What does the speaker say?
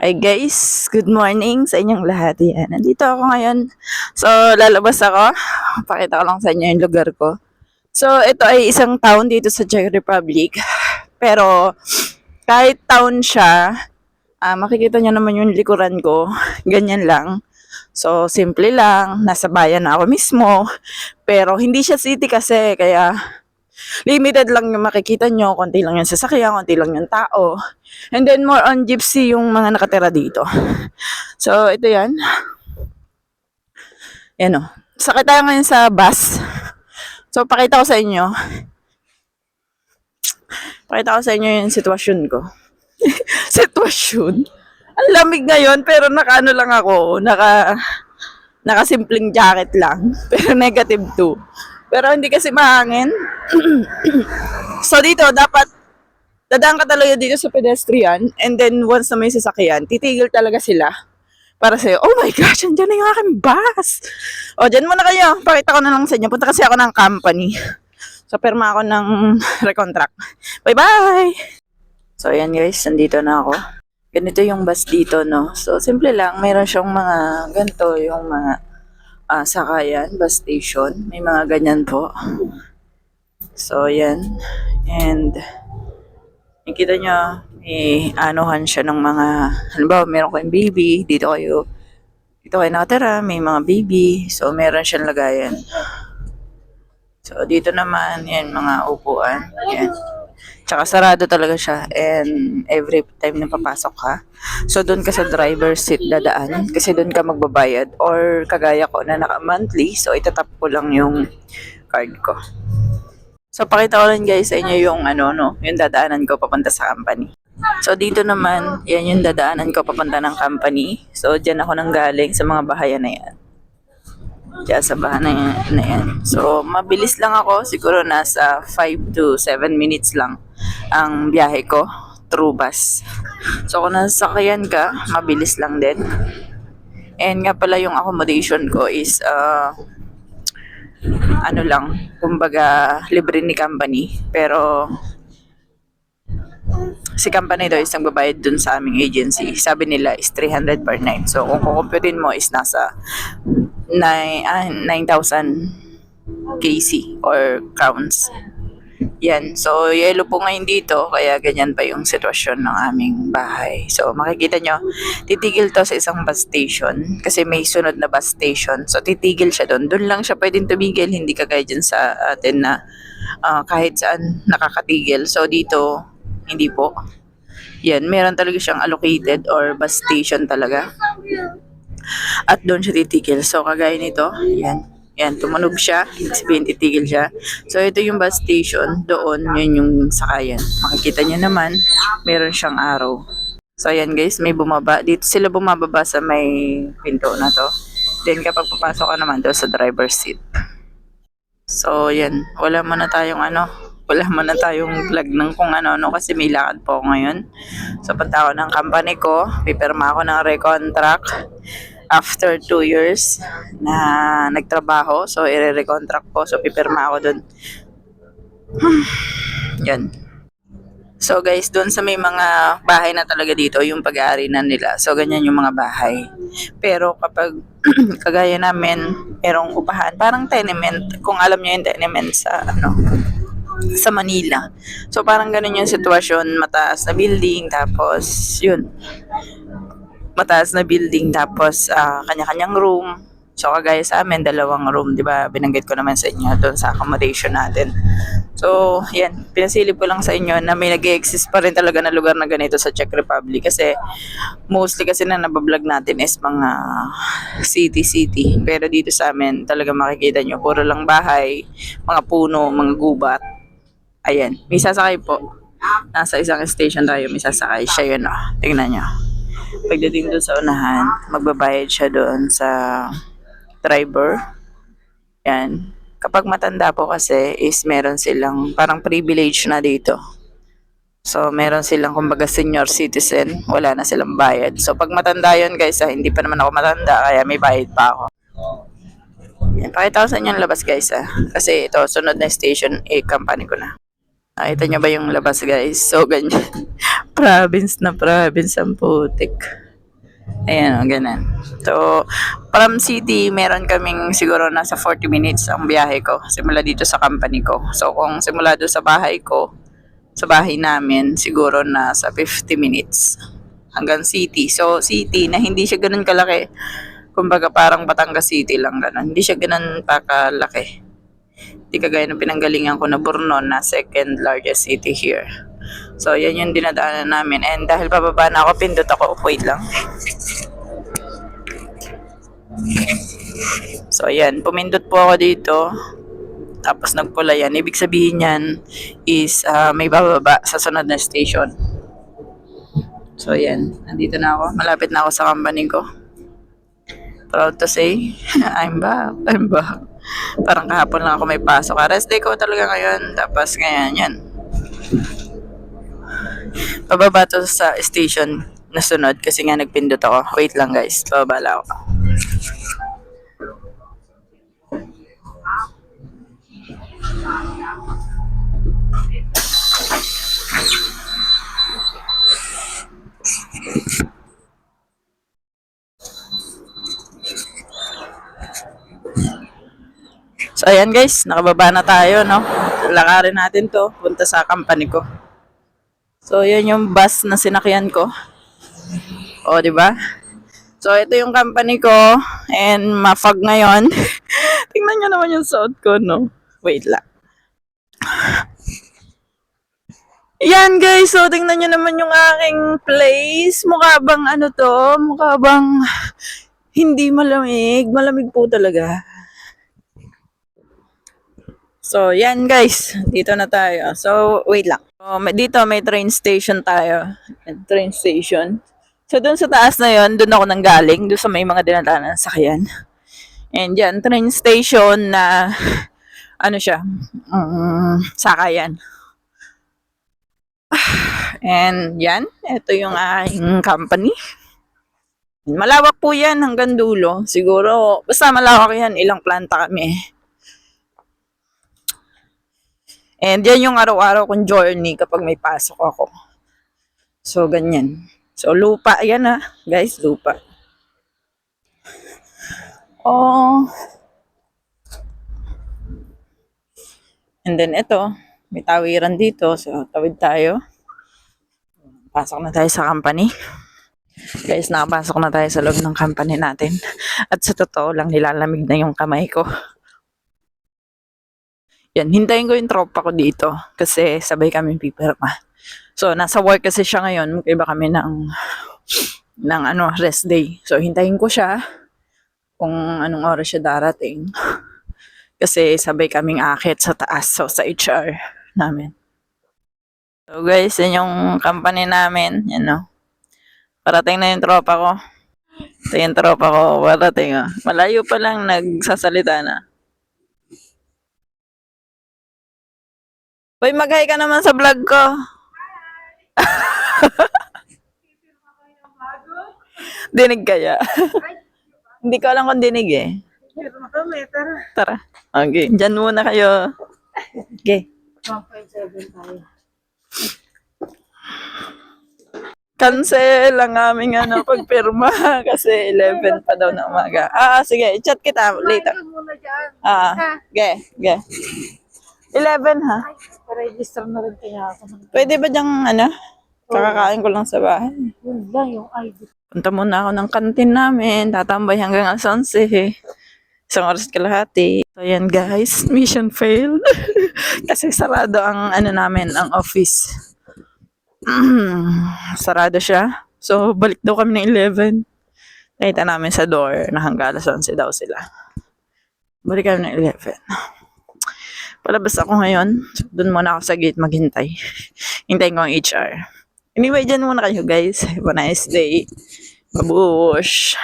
Hi guys, good morning sa inyong lahat. Yan, nandito ako ngayon. So, lalabas ako. Pakita ko lang sa inyo yung lugar ko. So, ito ay isang town dito sa Czech Republic. Pero, kahit town siya, ah, makikita nyo naman yung likuran ko. Ganyan lang. So, simple lang. Nasa bayan na ako mismo. Pero, hindi siya city kasi. Kaya, limited lang yung makikita nyo. Konti lang yung sasakyan, konti lang yung tao. And then more on gypsy yung mga nakatira dito. So, ito yan. Yan o. Sakit tayo ngayon sa bus. So, pakita ko sa inyo. Pakita ko sa inyo yung sitwasyon ko. sitwasyon? Ang lamig ngayon, pero naka ano lang ako, naka, naka simpleng jacket lang. Pero negative 2. Pero hindi kasi mahangin. so, dito, dapat dadaan ka talaga dito sa pedestrian and then once na may sasakyan, titigil talaga sila para sa'yo, oh my gosh, andyan na yung aking bus. O, dyan muna kayo. Pakita ko na lang sa inyo. Punta kasi ako ng company. So, perma ako ng recontract. Bye-bye! So, ayan guys, nandito na ako. Ganito yung bus dito, no? So, simple lang. Mayroon siyang mga ganito, yung mga ah, sakayan, bus station. May mga ganyan po. So, yan. And, Nakita nyo, may anuhan siya ng mga, halimbawa, meron kayong baby, dito kayo, dito kayo nakatira, may mga baby, so meron siyang lagayan. So, dito naman, yan, mga upuan, yan. Tsaka sarado talaga siya, and every time na papasok ka, so doon ka sa driver's seat dadaan, kasi doon ka magbabayad, or kagaya ko na naka-monthly, so itatap ko lang yung card ko. So, pakita ko rin guys sa inyo yung ano, no, yung dadaanan ko papunta sa company. So, dito naman, yan yung dadaanan ko papunta ng company. So, dyan ako nang galing sa mga bahayan na yan. Diyan sa bahay na yan, na yan. So, mabilis lang ako. Siguro nasa 5 to 7 minutes lang ang biyahe ko through bus. So, kung nasakyan ka, mabilis lang din. And nga pala yung accommodation ko is, uh, ano lang, kumbaga libre ni company. Pero si company daw is nagbabayad dun sa aming agency. Sabi nila is 300 per night. So kung kukumputin mo is nasa 9, ah, 9,000 KC or crowns. Yan. So, yellow po ngayon dito, kaya ganyan pa yung sitwasyon ng aming bahay. So, makikita nyo, titigil to sa isang bus station kasi may sunod na bus station. So, titigil siya doon. Doon lang siya pwedeng tumigil, hindi kagaya dyan sa atin na ah, kahit saan nakakatigil. So, dito, hindi po. Yan, meron talaga siyang allocated or bus station talaga. At doon siya titigil. So, kagaya nito, yan. Yan, tumunog siya. Sabihin, titigil siya. So, ito yung bus station. Doon, yun yung sakayan. Makikita niyo naman, meron siyang arrow. So, ayan guys, may bumaba. Dito sila bumababa sa may pinto na to. Then, kapag papasok ka naman doon sa driver's seat. So, yan. Wala muna tayong ano, wala muna tayong vlog ng kung ano, no, kasi may lakad po ako ngayon. So, punta ako ng company ko, pipirma ako ng recontract after 2 years na nagtrabaho. So, i-recontract ko. So, pipirma ako dun. Yan. So guys, doon sa may mga bahay na talaga dito, yung pag-aari na nila. So ganyan yung mga bahay. Pero kapag kagaya namin, merong upahan, parang tenement, kung alam niyo yung tenement sa ano, sa Manila. So parang ganun yung sitwasyon, mataas na building, tapos yun, mataas na building, tapos ah, kanya-kanyang room. So kagaya sa amin, dalawang room, di ba? Binanggit ko naman sa inyo doon sa accommodation natin. So, yan, pinasilip ko lang sa inyo na may nag exist pa rin talaga na lugar na ganito sa Czech Republic kasi mostly kasi na nabablog natin is mga city-city. Pero dito sa amin, talaga makikita nyo, puro lang bahay, mga puno, mga gubat. Ayan, may sasakay po. Nasa isang station tayo, may sasakay. Siya yun, oh. Tingnan nyo. Pagdating doon sa unahan, magbabayad siya doon sa driver. Yan. Kapag matanda po kasi is meron silang parang privilege na dito. So, meron silang kumbaga senior citizen, wala na silang bayad. So, pag matanda yon guys, ah, hindi pa naman ako matanda, kaya may bayad pa ako. Yan, pakita ko sa inyo labas guys ah. Kasi ito, sunod na station, eh, company ko na. Nakita nyo ba yung labas guys? So, ganyan. province na province ang putik. Ayan, o, ganun. So, from city, meron kaming siguro nasa 40 minutes ang biyahe ko. Simula dito sa company ko. So, kung simula doon sa bahay ko, sa bahay namin, siguro nasa 50 minutes hanggang city. So, city na hindi siya ganun kalaki. Kumbaga parang Batangas City lang ganun. Hindi siya ganun pa kalaki. Hindi kagaya ng pinanggalingan ko na Burnon na second largest city here. So, yan yung dinadaanan namin. And dahil pababa na ako, pindot ako. Wait lang. So, ayan. Pumindot po ako dito. Tapos nagpula yan. Ibig sabihin yan is ah, may bababa sa sunod na station. So, ayan. Nandito na ako. Malapit na ako sa company ko. Proud to say, I'm back. I'm back. Parang kahapon lang ako may pasok. Ah, Rest day ko talaga ngayon. Tapos ngayon, yan. Pababa to sa station na sunod kasi nga nagpindot ako. Wait lang guys. Pababa ako. So ayan guys, nakababa na tayo, no? Lakarin natin to, punta sa company ko. So yan yung bus na sinakyan ko. O, di ba? So ito yung company ko and mafag ngayon. Tingnan nyo naman yung suot ko, no? Wait lang. Yan guys, so tingnan nyo naman yung aking place. Mukha bang ano to? Mukha bang hindi malamig? Malamig po talaga. So, yan guys. Dito na tayo. So, wait lang. So, dito may train station tayo. Train station. So, dun sa taas na yon dun ako nang galing. Dun sa may mga dinadaanan sa sakyan. And yan, train station na ano siya, um, sakayan. And yan, ito yung aking company. Malawak po yan hanggang dulo. Siguro, basta malawak yan, ilang planta kami. And yan yung araw-araw kong journey kapag may pasok ako. So, ganyan. So, lupa. Yan ah, guys, lupa. Oh. And then ito, may tawiran dito. So, tawid tayo. Pasok na tayo sa company. Guys, nakapasok na tayo sa loob ng company natin. At sa totoo lang, nilalamig na yung kamay ko. Yan, hintayin ko yung tropa ko dito kasi sabay kami pipirma. So, nasa work kasi siya ngayon. Magkaiba kami ng, ng ano, rest day. So, hintayin ko siya kung anong oras siya darating. Kasi sabay kaming akit sa taas. So, sa HR namin. So, guys, yan yung company namin. Yan, no. Parating na yung tropa ko. Ito yung tropa ko. Parating, oh. Malayo pa lang nagsasalita na. Hoy, mag-hi ka naman sa vlog ko. dinig kaya? Hindi ko alam kung dinig eh. Tara. Okay. Diyan muna kayo. Okay. 1.7 tayo. Cancel ang aming ano, pagpirma kasi 11 pa daw na umaga. Ah, sige. Chat kita later. Dyan. Ah, ge, ge. 11 ha? Ay, pa-register na rin kaya ako. Pwede ba diyang ano? Kakakain ko lang sa bahay. Yun lang yung ID. Punta muna ako ng kantin namin. Tatambay hanggang alas 11. Isang oras kalahati. So, yan guys. Mission failed. Kasi sarado ang ano namin, ang office. sarado siya. So, balik daw kami ng 11. Nakita namin sa door na hanggang alas 11 daw sila. Balik kami ng 11. Palabas ako ngayon. Doon muna ako sa gate maghintay. Hintayin ko ang HR. Anyway, dyan muna kayo guys. Have a nice day. Babush.